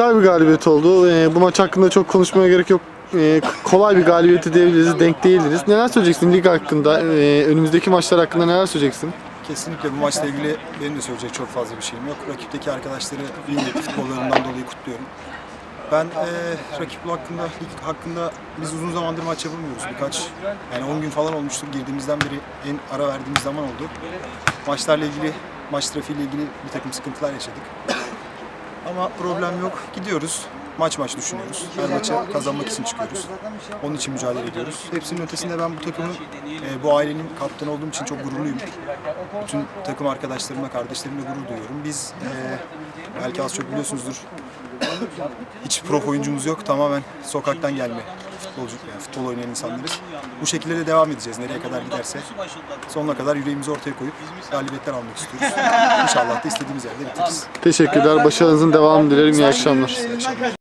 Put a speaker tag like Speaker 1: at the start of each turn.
Speaker 1: Güzel bir galibiyet oldu. Ee, bu maç hakkında çok konuşmaya gerek yok. Ee, kolay bir galibiyeti diyebiliriz, denk değildiniz. Neler söyleyeceksin lig hakkında, ee, önümüzdeki maçlar hakkında neler söyleyeceksin?
Speaker 2: Kesinlikle bu maçla ilgili benim de söyleyecek çok fazla bir şeyim yok. Rakipteki arkadaşları bilmiyorum futbollarından dolayı kutluyorum. Ben eee rakip hakkında, lig hakkında biz uzun zamandır maç yapamıyoruz. Birkaç, yani 10 gün falan olmuştur girdiğimizden beri en ara verdiğimiz zaman oldu. Maçlarla ilgili, maç trafiğiyle ilgili bir takım sıkıntılar yaşadık. Ama problem yok. Gidiyoruz. Maç maç düşünüyoruz. Her maçı kazanmak için çıkıyoruz. Onun için mücadele ediyoruz. Hepsinin ötesinde ben bu takımın, e, bu ailenin kaptanı olduğum için çok gururluyum. Bütün takım arkadaşlarımla, kardeşlerimle gurur duyuyorum. Biz e, belki az çok biliyorsunuzdur. Hiç prof oyuncumuz yok. Tamamen sokaktan gelme futbolcu, yani futbol oynayan insanlarız. Bu şekilde de devam edeceğiz nereye kadar giderse. Sonuna kadar yüreğimizi ortaya koyup galibiyetler almak istiyoruz. İnşallah da istediğimiz yerde bitiririz.
Speaker 1: Teşekkürler, başarınızın devamını dilerim. İyi akşamlar.
Speaker 2: İyi akşamlar.